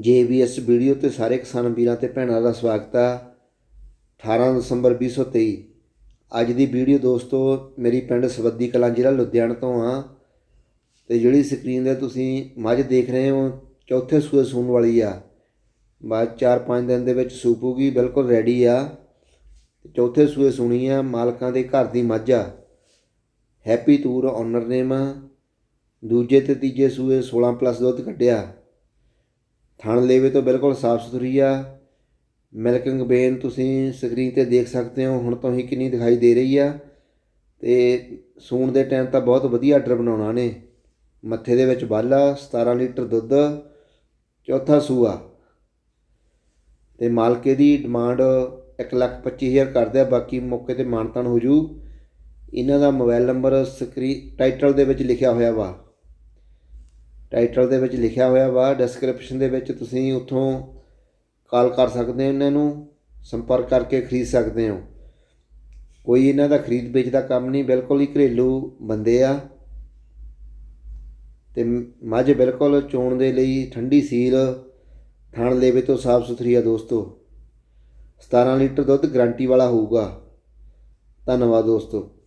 ਜੇਬੀਐਸ video ਤੇ ਸਾਰੇ ਕਿਸਾਨ ਵੀਰਾਂ ਤੇ ਭੈਣਾਂ ਦਾ ਸਵਾਗਤ ਆ 18 ਦਸੰਬਰ 2023 ਅੱਜ ਦੀ ਵੀਡੀਓ ਦੋਸਤੋ, ਮੇਰੀ ਪਿੰਡ ਸਵੱਦੀ ਕਲਾਂ ਜ਼ਿਲ੍ਹਾ ਲੁਧਿਆਣਾ ਤੋਂ ਆ। ਤੇ ਜਿਹੜੀ ਸਕਰੀਨ ਤੇ ਤੁਸੀਂ ਮੱਝ ਦੇਖ ਰਹੇ ਹੋ, ਚੌਥੇ ਸੂਏ ਸੂਣ ਵਾਲੀ ਆ। ਬਾਅਦ 4-5 ਦਿਨ ਦੇ ਵਿੱਚ ਸੂਪੂਗੀ ਬਿਲਕੁਲ ਰੈਡੀ ਆ। ਚੌਥੇ ਸੂਏ ਸੁਣੀ ਆ, ਮਾਲਕਾਂ ਦੇ ਘਰ ਦੀ ਮੱਝ ਆ। ਹੈਪੀ ਟੂਰ ਓਨਰ ਨੇਮ ਦੂਜੇ ਤੇ ਤੀਜੇ ਸੂਏ 16 ਪਲੱਸ ਦੁੱਧ ਕੱਢਿਆ। ਥਣ ਲੇਵੇ ਤੋਂ ਬਿਲਕੁਲ ਸਾਫ਼ ਸੁਥਰੀ ਆ। ਮਿਲਕਿੰਗ ਬੇਨ ਤੁਸੀਂ ਸਕਰੀਨ ਤੇ ਦੇਖ ਸਕਦੇ ਹੋ, ਹੁਣ ਤੋਂ ਹੀ ਕਿੰਨੀ ਦਿਖਾਈ ਦੇ ਰਹੀ ਆ। ਤੇ ਸੂਣ ਦੇ ਟਾਈਮ ਤਾਂ ਬਹੁਤ ਵਧੀਆ ਆਰਡਰ ਬਣਾਉਣਾ ਨੇ। ਮੱਥੇ ਦੇ ਵਿੱਚ ਬਾਲਾ 17 ਲੀਟਰ ਦੁੱਧ, ਚੌਥਾ ਸੂਆ। ਤੇ ਮਾਲਕੇ ਦੀ ਡਿਮਾਂਡ 125000 ਕਰਦੇ ਆ ਬਾਕੀ ਮੌਕੇ ਤੇ ਮਾਨਤਾਨ ਹੋ ਜੂ। ਇਹਨਾਂ ਦਾ ਮੋਬਾਈਲ ਨੰਬਰ ਸਕਰੀਨ ਟਾਈਟਲ ਦੇ ਵਿੱਚ ਲਿਖਿਆ ਹੋਇਆ ਵਾ। ਟਾਈਟਲ ਦੇ ਵਿੱਚ ਲਿਖਿਆ ਹੋਇਆ ਵਾ ਡਿਸਕ੍ਰਿਪਸ਼ਨ ਦੇ ਵਿੱਚ ਤੁਸੀਂ ਉੱਥੋਂ ਕਾਲ ਕਰ ਸਕਦੇ ਹੋ ਇਹਨਾਂ ਨੂੰ, ਸੰਪਰਕ ਕਰਕੇ ਖਰੀਦ ਸਕਦੇ ਹੋ। ਕੋਈ ਇਹਨਾਂ ਦਾ ਖਰੀਦ ਵੇਚ ਦਾ ਕੰਮ ਨਹੀਂ, ਬਿਲਕੁਲ ਹੀ ਘਰੇਲੂ ਬੰਦੇ ਆ। ਤੇ ਮੱਝ ਬਿਲਕੁਲ ਚੋਣ ਦੇ ਲਈ ਠੰਡੀ ਸੀਲ, ਥਣ ਲੇਵੇ ਤੋਂ ਸਾਫ਼ ਸੁਥਰੀ ਆ ਦੋਸਤੋ। 17 ਲੀਟਰ ਦੁੱਧ ਗਾਰੰਟੀ ਵਾਲਾ ਹੋਊਗਾ। ਧੰਨਵਾਦ ਦੋਸਤੋ।